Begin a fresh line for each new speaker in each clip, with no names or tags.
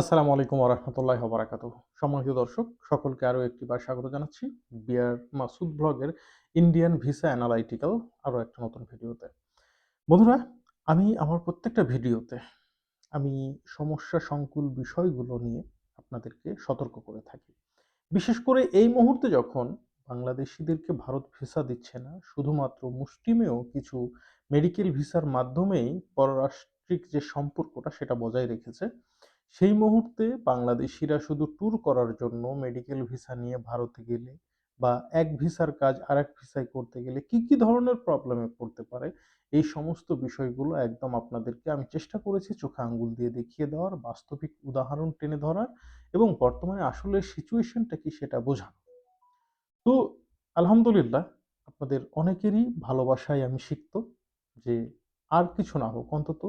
আসসালামু আলাইকুম ওরহমতুল্লাহ বারাকাত সম্মানিত দর্শক, সকলকে আরও একটি বার স্বাগত জানাচ্ছি বিয়ার মাসুদ ব্লগের ইন্ডিয়ান ভিসা অ্যানালাইটিক্যাল আরও একটা নতুন ভিডিওতে। বন্ধুরা, আমি আমার প্রত্যেকটা ভিডিওতে আমি সমস্যা সংকুল বিষয়গুলো নিয়ে আপনাদেরকে সতর্ক করে থাকি। বিশেষ করে এই মুহূর্তে যখন বাংলাদেশিদেরকে ভারত ভিসা দিচ্ছে না, শুধুমাত্র মুষ্টিমেয় কিছু মেডিকেল ভিসার মাধ্যমেই পররাষ্ট্রিক যে সম্পর্কটা সেটা বজায় রেখেছে সেই মুহূর্তে বাংলাদেশিরা শুধু ট্যুর করার জন্য মেডিকেল ভিসা নিয়ে ভারতে গেলে বা এক ভিসার কাজ আর এক ভিসায় করতে গেলে কি কি ধরনের প্রবলেমে পড়তে পারে? এই সমস্ত বিষয়গুলো একদম আপনাদেরকে আমি চেষ্টা করেছি চোখে আঙ্গুল দিয়ে দেখিয়ে দেওয়ার, বাস্তবিক উদাহরণ টেনে ধরার এবং বর্তমানে আসলে সিচুয়েশনটা কি সেটা বোঝানো। তো আলহামদুলিল্লাহ আপনাদের অনেকেরই ভালোবাসায় আমি শিখত যে আর কিছু না হোক, অন্তত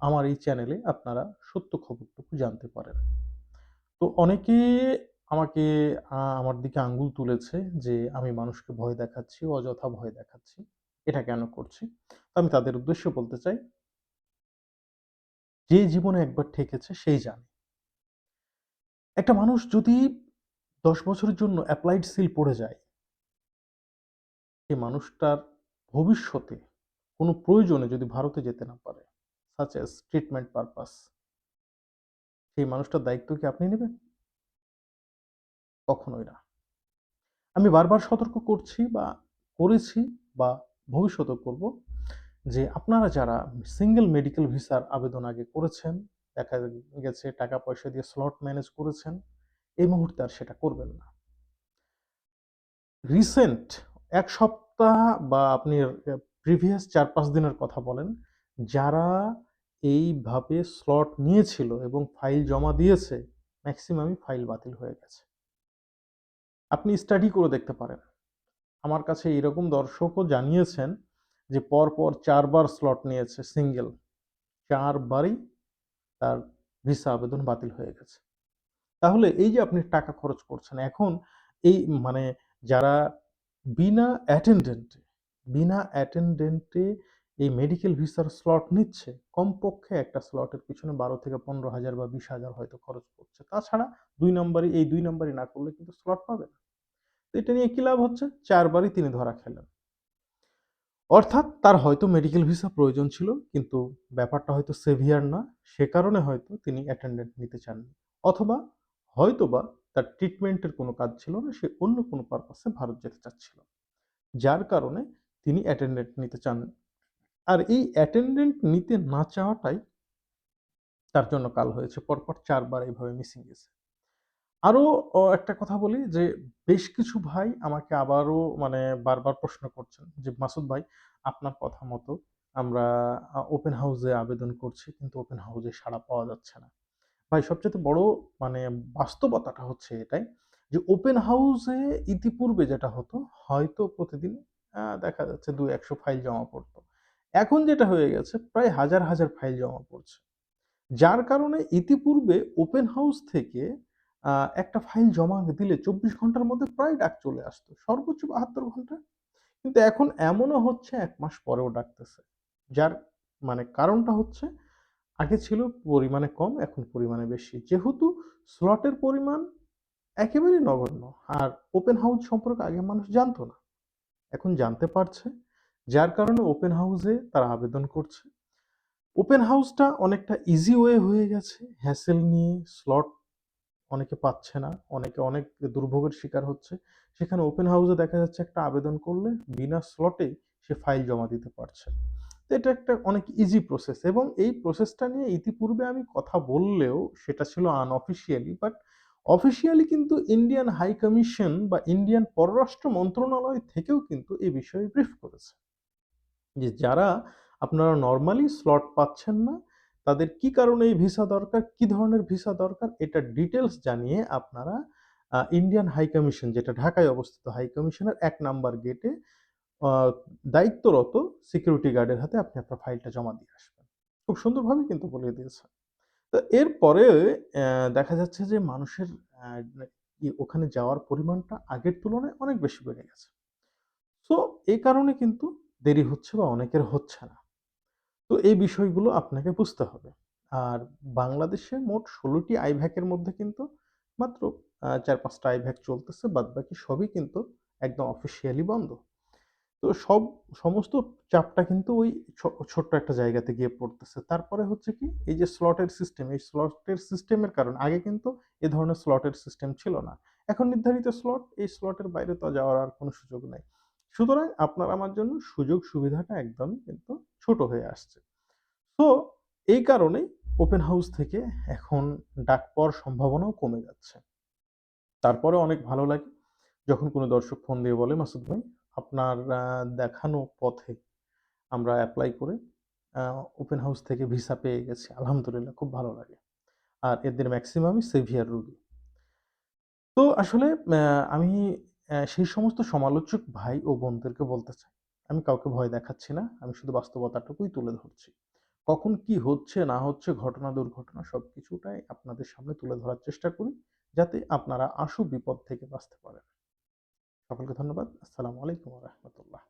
আমার এই চ্যানেলে আপনারা সত্য খবরটুকু জানতে পারেন। তো অনেকে আমাকে আমার দিকে আঙ্গুল তুলেছে যে আমি মানুষকে ভয় দেখাচ্ছি, অযথা ভয় দেখাচ্ছি। এটা কেন করছি? আমি তাদের উদ্দেশ্য বলতে চাই, যে জীবনে একবার ঠেকেছে সেই জানে। একটা মানুষ যদি দশ বছরের জন্য অ্যাপ্লাইড সিল পড়ে যায় সেই মানুষটার ভবিষ্যতে কোনো প্রয়োজনে যদি ভারতে যেতে না পারে সাচ এস ট্রিটমেন্ট পারপাস সেই মানুষটার দায়িত্ব কি আপনি নেবেন? কখনোই না। আমি বারবার সতর্ক করছি বা করেছি বা ভবিষ্যতে করব যে আপনারা যারা সিঙ্গেল মেডিকেল ভিসার আবেদন আগে করেছেন, দেখা গেছে টাকা পয়সা দিয়ে স্লট ম্যানেজ করেছেন, এই মুহূর্তে আর সেটা করবেন না। রিসেন্ট এক সপ্তাহ বা আপনি প্রিভিয়াস চার পাঁচ দিনের কথা বলেন, যারা এইভাবে স্লট নিয়েছিল এবং ফাইল জমা দিয়েছে ম্যাক্সিমামই ফাইল বাতিল হয়ে গেছে। আপনি স্টাডি করে দেখতে পারেন। আমার কাছে এরকম দর্শকও জানিয়েছেন যে পর পর চারবার স্লট নিয়েছে সিঙ্গেল চারবারই তার ভিসা আবেদন বাতিল হয়ে গেছে। তাহলে এই যে আপনি টাকা খরচ করছেন, এখন এই মানে যারা বিনা অ্যাটেন্ডেন্টে বিনা অ্যাটেন্ডেন্টে এই মেডিকেল ভিসার স্লট নিচ্ছে, কমপক্ষে একটা স্লটের পিছনে বারো থেকে পনেরো হাজার বা বিশ হাজার হয়তো খরচ করছে তাছাড়া দুই নম্বরই, এই দুই নম্বরই না করলে কিন্তু স্লট পাবে না। তো এটা নিয়ে কি লাভ হচ্ছে? চারবারই তিনি ধরা খেলেন। অর্থাৎ তার হয়তো মেডিকেল ভিসা প্রয়োজন ছিল, কিন্তু ব্যাপারটা হয়তো সেভিয়ার না, সে কারণে হয়তো তিনি অ্যাটেন্ডেন্ট নিতে চাননি। অথবা হয়তোবা তার ট্রিটমেন্টের কোনো কাজ ছিল না, সে অন্য কোনো পারপাসে ভারত যেতে চাচ্ছিল। যার কারণে তিনি অ্যাটেন্ডেন্ট নিতে চান আর এই অ্যাটেন্ডেন্ট নিতে না চাওয়াটাই তার জন্য কাল হয়েছে। পরপর চারবার এইভাবে মিসিং গেছে। আরও একটা কথা বলি যে, বেশ কিছু ভাই আমাকে আবারও মানে বারবার প্রশ্ন করছেন যে, মাসুদ ভাই, আপনার কথা মতো আমরা ওপেন হাউসে আবেদন করছি, কিন্তু ওপেন হাউসে সাড়া পাওয়া যাচ্ছে না। ভাই সবচেয়ে বড় মানে বাস্তবতাটা হচ্ছে এটাই যে ওপেন হাউসে ইতিপূর্বে যেটা হতো, হয়তো প্রতিদিন দেখা যাচ্ছে দু একশো ফাইল জমা পড়তো। এখন যেটা হয়ে গেছে, প্রায় হাজার হাজার ফাইল জমা পড়ছে। যার কারণে ইতিপূর্বে ওপেন হাউস থেকে একটা ফাইল জমা দিলে চব্বিশ ঘণ্টার মধ্যে প্রায় ডাক চলে আসতো, সর্বোচ্চ বাহাত্তর ঘণ্টা। কিন্তু এখন এমনও হচ্ছে, এক মাস পরেও ডাকতেছে। যার মানে কারণটা হচ্ছে, আগে ছিল পরিমাণে কম, এখন পরিমাণে বেশি। যেহেতু স্লটের পরিমাণ একেবারেই নগণ্য, আর ওপেন হাউস সম্পর্কে আগে মানুষ জানতো না। এখন জানতে পারছে যার কারণে ওপেন হাউসে তারা আবেদন করছে। ওপেন হাউসটা অনেকটা ইজি ওয়ে হয়ে গেছে। হ্যাসেল নিয়ে স্লট অনেকে পাচ্ছে না। অনেকে অনেক দুর্ভোগের শিকার হচ্ছে। সেখানে ওপেন হাউসে দেখা যাচ্ছে একটা আবেদন করলে বিনা স্লটে সে ফাইল জমা দিতে পারছে তো এটা একটা অনেক ইজি প্রসেস এবং এই প্রসেসটা নিয়ে ইতিপূর্বে আমি কথা বললেও সেটা ছিল আনঅফিসিয়ালি বাট অফিসিয়ালি কিন্তু ইন্ডিয়ান হাই কমিশন বা ইন্ডিয়ান পররাষ্ট্র মন্ত্রণালয় থেকেও কিন্তু এই বিষয়ে ব্রিফ করেছে। যে যারা আপনারা নর্মালি স্লট পাচ্ছেন না, তাদের কি কারণে এই ভিসা দরকার, কি ধরনের ভিসা দরকার, এটা ডিটেলস জানিয়ে আপনারা ইন্ডিয়ান হাই কমিশন যেটা ঢাকায় অবস্থিত হাই কমিশনের এক নাম্বার গেটে দায়িত্বরত সিকিউরিটি গার্ডের হাতে আপনি আপনার ফাইলটা জমা দিয়ে আসবেন। খুব সুন্দরভাবে কিন্তু বলে দিয়েছে। তো এরপরে দেখা যাচ্ছে যে মানুষের ওখানে যাওয়ার পরিমাণটা আগের তুলনায় অনেক বেশি বেড়ে গেছে। সো এই কারণে কিন্তু দেরি হচ্ছে বা অনেকের হচ্ছে না তো এই বিষয়গুলো আপনাকে বুঝতে হবে আর বাংলাদেশে মোট ষোলোটি আইভ্যাকের মধ্যে কিন্তু মাত্র চার ৪-৫ আইভ্যাক চলতেছে। বাদ বাকি সবই কিন্তু একদম অফিসিয়ালি বন্ধ। তো সব সমস্ত চাপটা কিন্তু ওই ছোট্ট একটা জায়গাতে গিয়ে পড়তেছে। তারপরে হচ্ছে কি এই যে স্লটের সিস্টেম, এই স্লটের সিস্টেমের কারণে আগে কিন্তু এ ধরনের স্লটের সিস্টেম ছিল না। এখন নির্ধারিত স্লট, এই স্লটের বাইরে তো যাওয়ার আর কোনো সুযোগ নাই। সুতরাং আপনার আমার জন্য সুযোগ সুবিধাটা একদমই কিন্তু ছোট হয়ে আসছে। তো এই কারণেই ওপেন হাউস থেকে এখন ডাক পাওয়ার সম্ভাবনাও কমে যাচ্ছে। তারপরেও অনেক ভালো লাগে যখন কোনো দর্শক ফোন দিয়ে বলে, "মাসুদ ভাই আপনার দেখানো পথে আমরা অ্যাপ্লাই করে ওপেন হাউস থেকে ভিসা পেয়ে গেছি। আলহামদুলিল্লাহ খুব ভালো লাগে।" আর এদের ম্যাক্সিমামই সেভিয়ার রোগী। তো আসলে আমি সেই সমস্ত সমালোচক ভাই ও বোনদেরকে বলতে চাই, আমি কাউকে ভয় দেখাচ্ছি না। আমি শুধু বাস্তবতাটুকুই তুলে ধরছি। কখন কি হচ্ছে না হচ্ছে ঘটনা দুর্ঘটনা সব কিছুটাই আপনাদের সামনে তুলে ধরার চেষ্টা করি, যাতে আপনারা আশু বিপদ থেকে বাঁচতে পারেন। সকলকে ধন্যবাদ। আসসালামু আলাইকুম রাহমাতুল্লাহ।